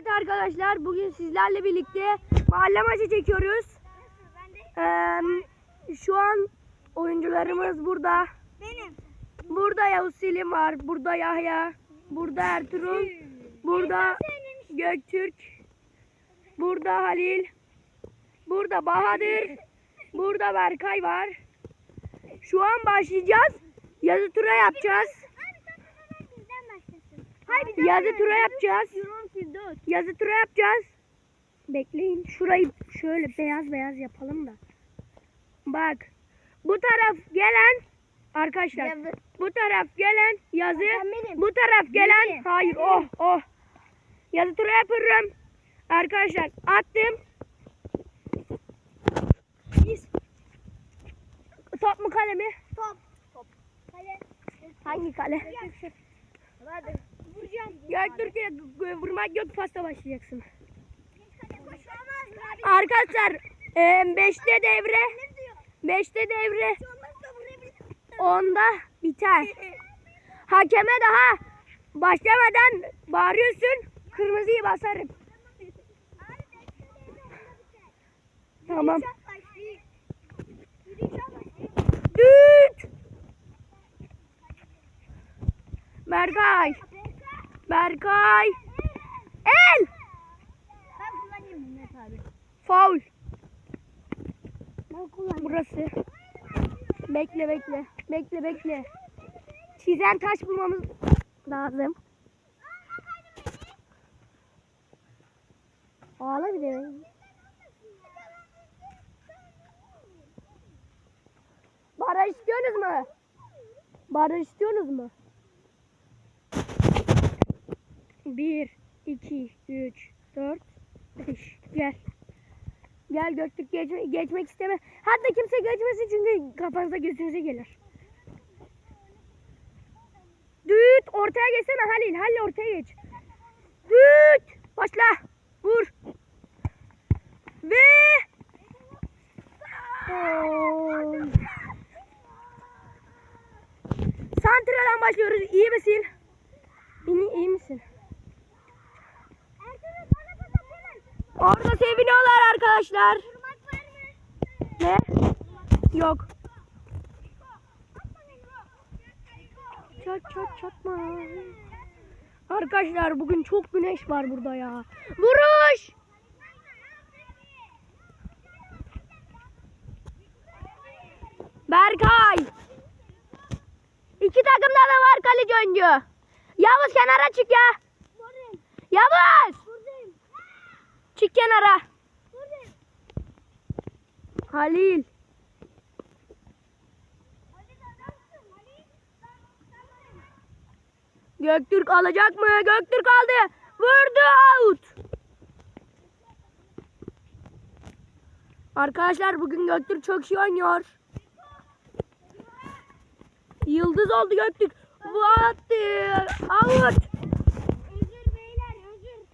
Evet arkadaşlar bugün sizlerle birlikte mahalle maçı çekiyoruz. Ee, şu an oyuncularımız burada. Benim. Burada Yavuz Selim var. Burada Yahya. Burada Ertuğrul. Burada Göktürk. Burada Halil. Burada Bahadır. Burada Berkay var. Şu an başlayacağız. Yazı tura yapacağız. Başlasın. Yazı tura yapacağız. Yazı tura yapacağız. Bekleyin. Şurayı şöyle beyaz beyaz yapalım da. Bak. Bu taraf gelen arkadaşlar. Yazı. Bu taraf gelen yazı. Benim. Bu taraf gelen Benim. hayır oh oh. Yazı tura yapıyorum. Arkadaşlar attım. Top mu kale mi? Top. Top. Kale. Hangi kale? Hadi. Vuracağım. Göktürk'e vurmak yok pasta başlayacaksın. Arkadaşlar 5'te devre Ne diyor? 5'te devre Olmazsa vurabilir. 10'da biter. Hakeme daha başlamadan bağırıyorsun. Kırmızıyı basarım. Tamam. Düt. Berkay. Berkay. El. Ben kullanayım Mehmet abi. Faul. Ben kullanayım. Burası. Bekle bekle. Bekle bekle. Çizen taş bulmamız lazım. Ağla bir de. Baraj istiyorsunuz mu? Baraj istiyorsunuz mu? Bir, iki, üç, dört, beş. Gel. Gel Göktürk geçme, geçmek isteme. Hatta kimse geçmesin çünkü kafanıza gözünüze gelir. Düt ortaya geçsene Halil. Halil ortaya geç. Düt başla. Vur. Ve. Santra'dan başlıyoruz. İyi misin? İyi, iyi misin? Ertuğrul bana pas atsana. Orada seviniyorlar arkadaşlar. Ne? Yok. Çat çat çatma. Arkadaşlar bugün çok güneş var burada ya. Vuruş! Berkay. İki takımda da var kaleci oyuncu. Yavuz kenara çık ya. Yavuz! Çık kenara. Halil. Göktürk alacak mı? Göktürk aldı. Vurdu out. Arkadaşlar bugün Göktürk çok iyi oynuyor. Yıldız oldu Göktürk. Bu attı. Out. Özür beyler özür.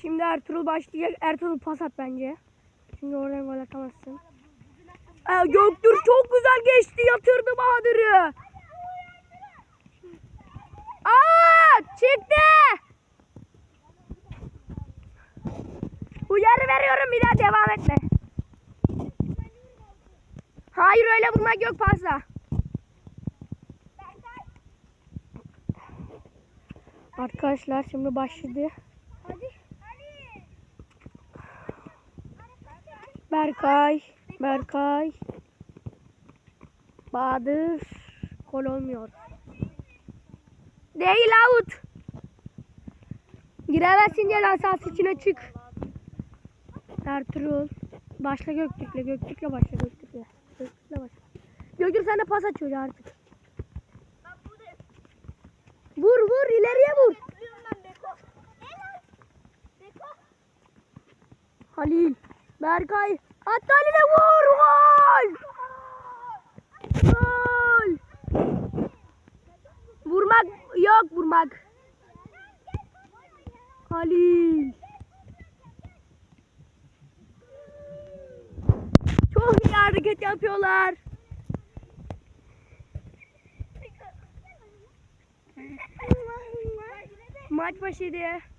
Şimdi Ertuğrul başlayacak. Ertuğrul pas at bence. Çünkü oradan gol atamazsın. Ee, Göktürk çok güzel geçti. Yatırdı Bahadır'ı. Aa, çıktı. Uyarı veriyorum bir daha devam etme. Hayır öyle vurmak yok pasla. Arkadaşlar şimdi başladı. Hadi. Hadi. Berkay, Berkay. Bahadır. Gol olmuyor. Değil out. Giremezsin ceza sahası içine çık. Ertuğrul. Başla Göktürk'le. Göktürk'le başla Göktürk'le. Göktürk'le başla. Göktürk de pas çocuğa artık. Vur vur ileriye vur. Halil. Berkay. At Halil'e vur. Gol. Gol. Vurmak yok vurmak. Halil. Çok iyi hareket yapıyorlar. Maç başıydı.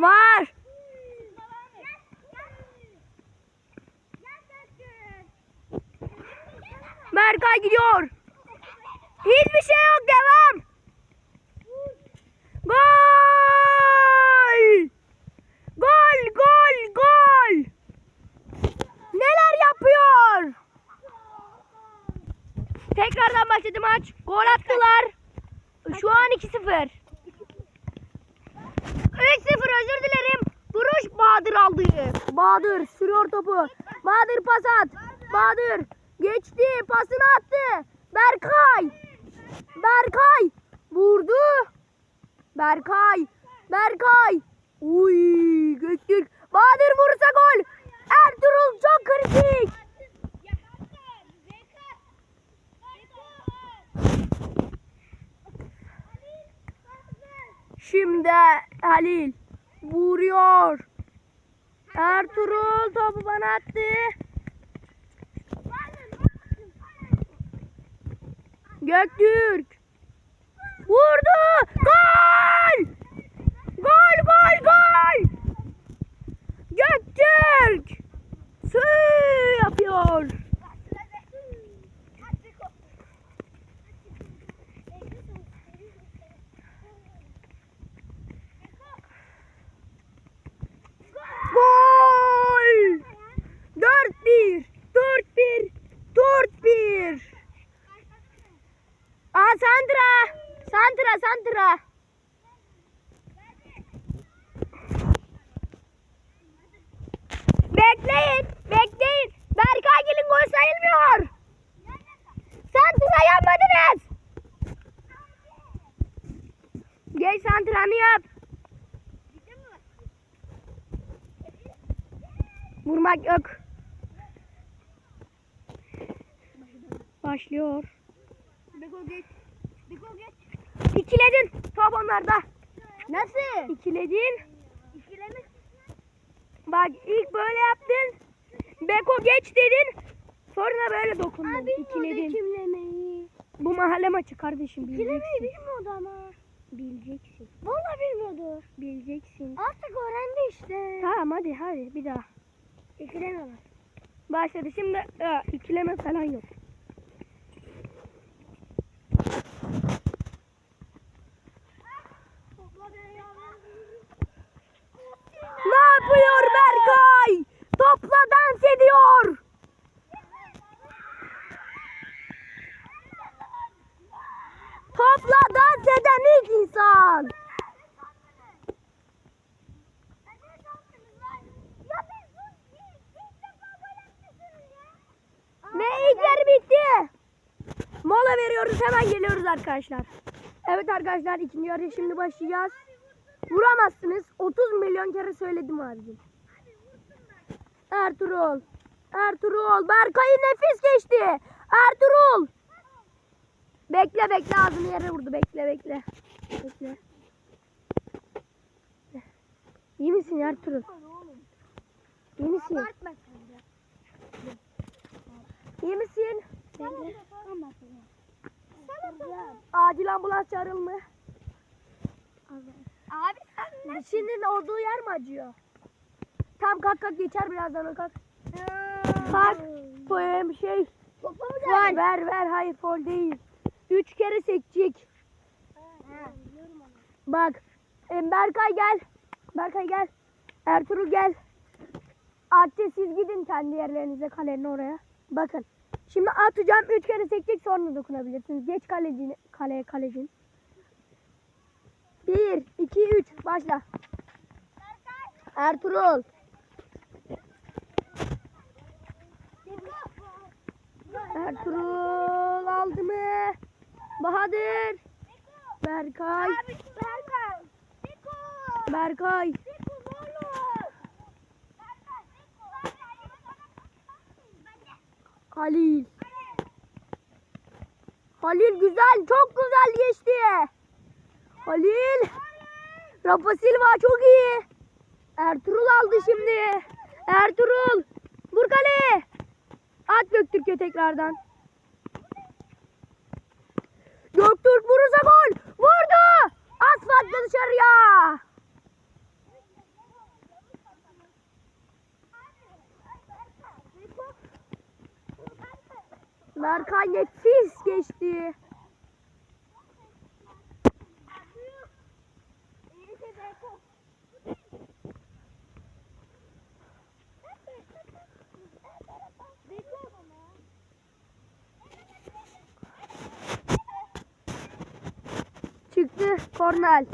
Var. Berkay gidiyor. Hiçbir şey yok devam. Gol! Gol gol gol. Neler yapıyor? Tekrardan başladı maç. Gol attılar. Şu an 2-0. 3-0 özür dilerim. Vuruş Bahadır aldı. Bahadır sürüyor topu. Bahadır pas at. Bahadır geçti pasını attı. Berkay. Berkay vurdu. Berkay. Berkay. Uy Göktürk. Bahadır vurursa gol. Ertuğrul çok kritik. Şimdi Halil vuruyor. Ertuğrul topu bana attı. Göktürk. Vurdu. Gol! Gol gol gol! Göktürk. Sü yapıyor. Gol! 4-1. 4-1. 4-1. Aa Sandra. Sandra, Sandra. Bekleyin, bekleyin. Berkay gelin gol sayılmıyor. Sandra yapmadınız. Gel Santra'nı yap. Vurmak yok. Başlıyor. Beko geç. Beko geç. İkiledin. Top onlarda. Nasıl? İkiledin. İkileme. Bak ilk böyle yaptın. Beko geç dedin. Sonra böyle dokundun. İkiledin. kimlemeyi. Bu mahalle maçı kardeşim. Kilemeyi Bileceksin. bilmiyordu ama. Bileceksin. Valla bilmiyordu. Bileceksin. Artık öğrendi işte. Tamam hadi hadi bir daha. İkileme var. Başladı. Şimdi e, ikileme falan yok. Ne yapıyor Berkay? Topla dans ediyor. Topla dans eden ilk insan. Ve bitti. Mola veriyoruz hemen geliyoruz arkadaşlar. Evet arkadaşlar ikinci yarı şimdi başlayacağız. Vuramazsınız. 30 milyon kere söyledim abicim. Ertuğrul. Ertuğrul. Berkay'ı nefis geçti. Ertuğrul. Bekle bekle ağzını yere vurdu. Bekle bekle. Bekle. İyi misin Ertuğrul? İyi misin? Abartma. İyi misin? Bekle. Acil ambulans çağırılma. Abi sen ne? Şimdi olduğu yer mi acıyor? Tam kalk kalk geçer birazdan o kalk. Kalk. Şey. Mı ver ver hayır fol değil. Üç kere sekecek. Bak. em, Berkay gel. Berkay gel. Ertuğrul gel. Atçı siz gidin kendi yerlerinize kalenin oraya. Bakın. Şimdi atacağım. Üç kere sekecek sonra dokunabilirsiniz. Geç kalecini, kaleye kalecin. Bir, iki, üç. Başla. Ertuğrul. Ertuğrul aldı mı? Bahadır. Berkay. Abi Berkay. Berkay. Halil. Halil güzel. Çok güzel geçti. Halil. Rafa Silva çok iyi. Ertuğrul aldı şimdi. Ertuğrul. Vur kale. At Göktürk'e tekrardan. Göktürk vurursa gol. Vurdu. Asfaltla dışarıya. Berkay nefis geçti. Çıktı kornel.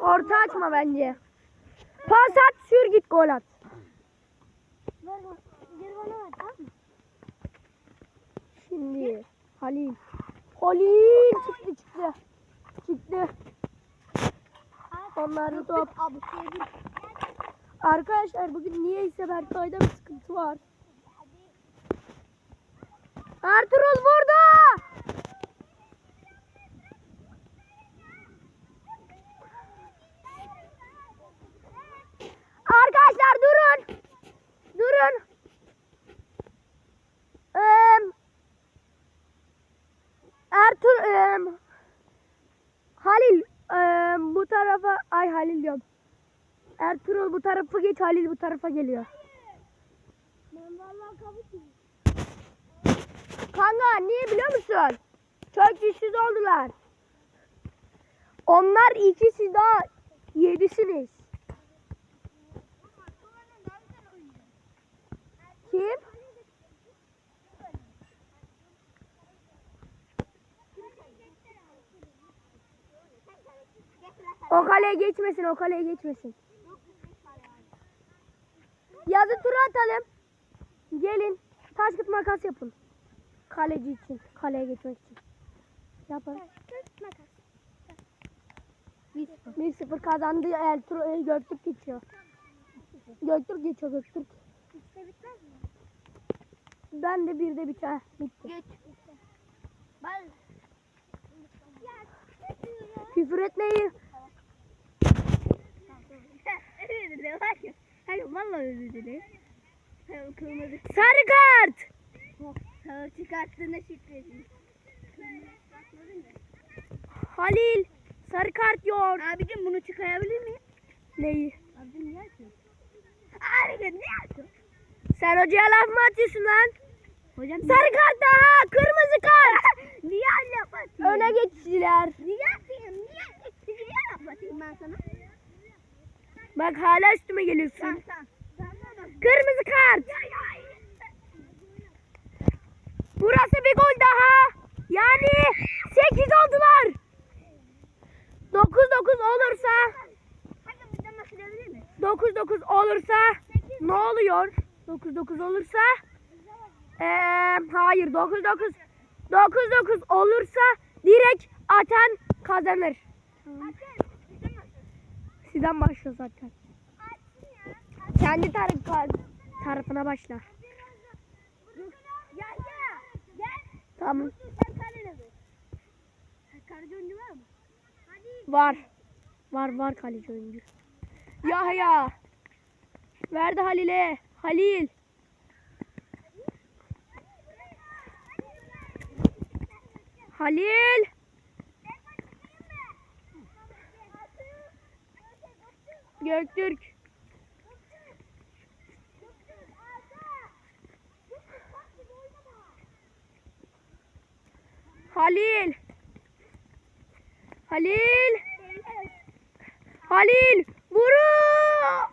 Orta açma bence. Pas at sür git gol at. Şimdi Halil. Halil çıktı çıktı. Çıktı. Onlarda top. Arkadaşlar bugün niyeyse Berkay'da bir sıkıntı var. Ertuğrul vurdu. Ertuğrul bu tarafa geç Halil bu tarafa geliyor. Kanka niye biliyor musun? Çok güçsüz oldular. Onlar ikisi daha yedisiniz. Kim? O kaleye geçmesin, o kaleye geçmesin. Yazı tura atalım. Gelin. Taş kıt makas yapın. Kaleci için, kaleye geçmek için. Yapın. 1-0 kazandı. Ertuğrul Göktürk geçiyor. Göktürk geçiyor Göktürk. Ben de bir de biter. Bitti. Geç. Ben Küfür etmeyin. özür dilerim. Hayır. Hayır vallahi özür dilerim. Hayır, Kırmızı Sarı kart. Sağ çıkarttığına şükredin. Halil. Sarı kart yok. Abicim bunu çıkarabilir miyim? Neyi? Abicim niye atıyorsun? Abicim niye atıyorsun? Sen hocaya laf mı atıyorsun lan? Hocam Sarı kart daha. Kırmızı kart. niye laf atıyorsun? Öne geçtiler. Niye atayım? Niye atayım? Niye laf atayım ben sana? Bak hala üstüme geliyorsun. Kırmızı kart. Burası bir gol daha. Yani 8 oldular. 9-9 olursa Hadi bir de başlayabilir mi? 9-9 olursa ne oluyor? 9-9 olursa eee hayır 9-9 9-9 olursa direkt atan kazanır. Sizden başlıyor zaten. Kendi tar- tarafına başla. Ya. Gel. Tamam. Var. Var. Var var kaleci oyuncu. Yahya. Verdi Halil'e. Halil. Halil. Göktürk. Halil. Halil. Halil. Vuru.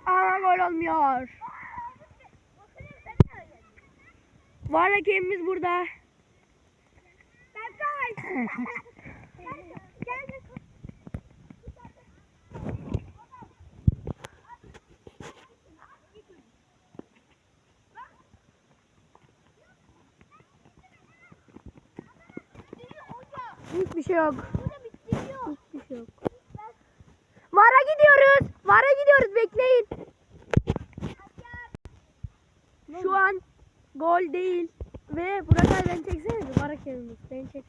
Aa gol olmuyor. Var hakemimiz burada. Berkay. Gel. Hiçbir şey yok. Hiçbir şey yok. Vara gidiyoruz. Vara gidiyoruz. Bekleyin. Şu an gol değil. Ve Burak abi beni çeksene bir. Var hakemimiz. Beni çek.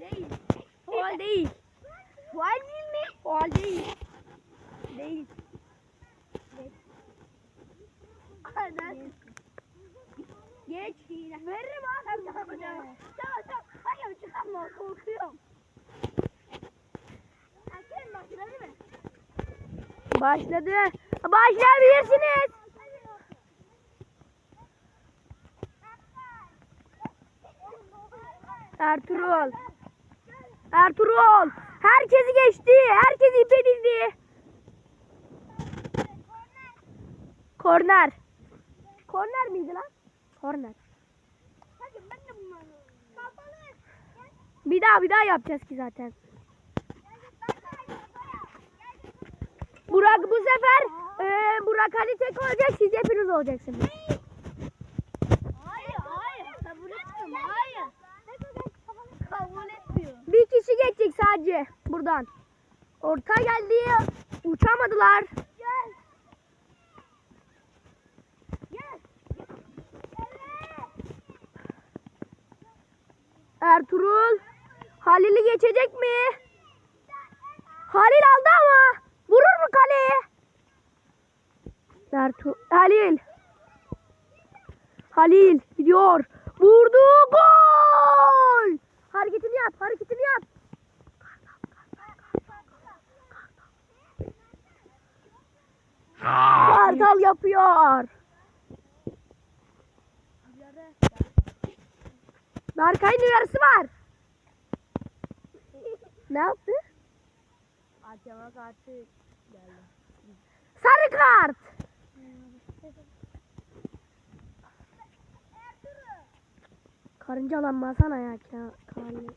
Değil. Gol değil. Faal değil mi? Gol değil. Değil. Aynen. Geç. Veririm abi. Tamam tamam. Tamam tamam. Hayır çıkarma korkuyorum. Erken başladı mı? Başladı. Başlayabilirsiniz. Ertuğrul. Ertuğrul. Herkesi geçti. Herkes ip edildi. Korner. Korner miydi lan? Korner. Bir daha bir daha yapacağız ki zaten. Burak bu sefer e, Burak Ali tek olacak siz hepiniz olacaksınız. Hayır hayır. Kabul etmiyorum. Hayır. Kabul etmiyor. Bir kişi geçecek sadece buradan. Orta geldi. Uçamadılar. Gel. Gel. Ertuğrul Halil'i geçecek mi? Halil aldı ama mu kaleye? Ertuğ Halil. Halil gidiyor. Vurdu gol. Hareketini yap, hareketini yap. Kartal yapıyor. Berkay'ın uyarısı var. ne yaptı? Karşı geldi. Sarı kart. Karıncalanmasana ya Ka- Kamil.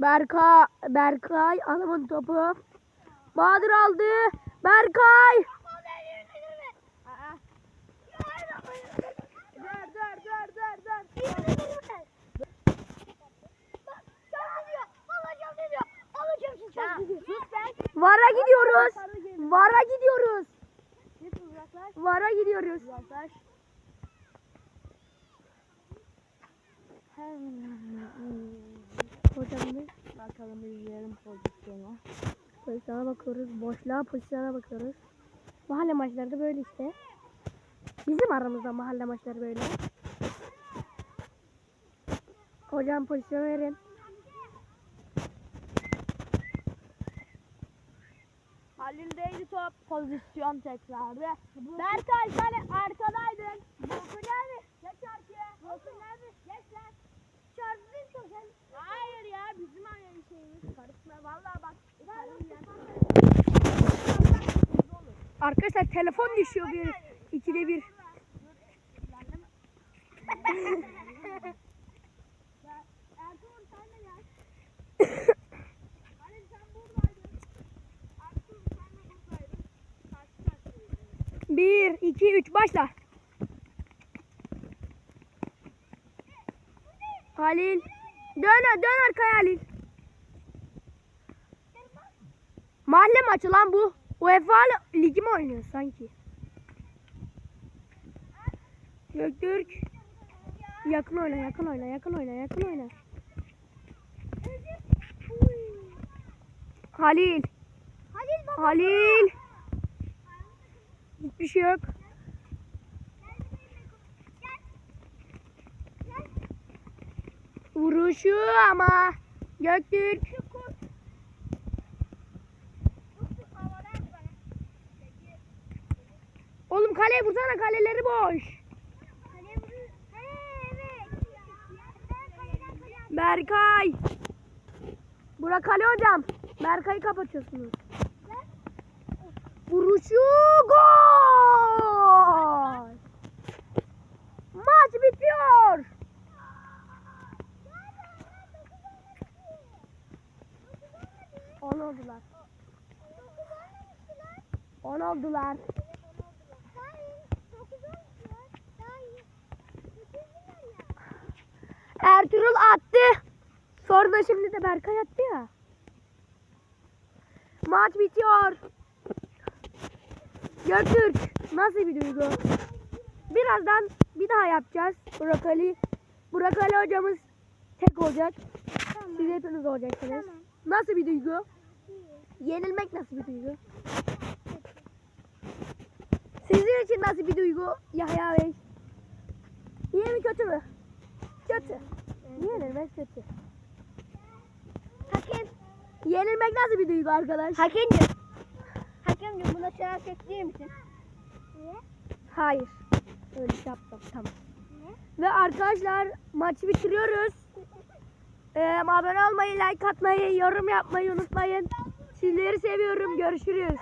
Berkay, Berkay adamın topu. Bahadır aldı. Berkay. Dur dur dur dur dur. Sus ben. Vara gidiyoruz. Vara gidiyoruz. Vara gidiyoruz. Uzaklaş. Hocam? Bakalım izleyelim pozisyonu. Pozisyona bakıyoruz. Boşluğa pozisyona bakıyoruz. Mahalle maçları da böyle işte. Bizim aramızda mahalle maçları böyle. Hocam pozisyon verin. Halil'deydi top. Pozisyon tekrarı. Berkay sen arkadaydın. Volkan nerede? Geç arkaya. Volkan nerede? Geç lan. Çarptın çok sen. Hayır ya bizim aynı şeyimiz. Karışma valla bak. Arkadaşlar telefon düşüyor bir ikide bir. Ertuğrul sen de gel. Halil sen buradaydın. Ertuğrul sen de buradaydın. Karşı karşıyaydın. Bir, iki, üç başla. Halil. Dön, dön arkaya Halil. Mahalle maçı lan bu. UEFA ligi mi oynuyor sanki? Göktürk. Yakın oyna, yakın oyna, yakın oyna, yakın oyna. Halil. Halil bak. Halil. Hiçbir şey yok. Vuruşu ama Göktürk. Oğlum kaleye vursana kaleleri boş. Berkay. Burak kale hocam. Berkay'ı kapatıyorsunuz. Vuruşu gol. Maç bitiyor. On oldular. On oldular. Ertuğrul attı. Sonra şimdi de Berkay attı ya. Maç bitiyor. Göktürk nasıl bir duygu? Birazdan bir daha yapacağız. Burak Ali. Burak Ali hocamız tek olacak. Siz hepiniz olacaksınız. Nasıl bir duygu? Yenilmek nasıl bir duygu? Sizin için nasıl bir duygu Yahya Bey? İyi mi kötü mü? Kötü. Yenilmek kötü. Hakem. Yenilmek nasıl bir duygu arkadaş? Hakemciğim. Hakemciğim buna şarap ekleyer misin? Niye? Hayır. Öyle şey yaptım. Tamam. Ve arkadaşlar maçı bitiriyoruz. Ee, abone olmayı, like atmayı, yorum yapmayı unutmayın. Sizleri seviyorum. Görüşürüz.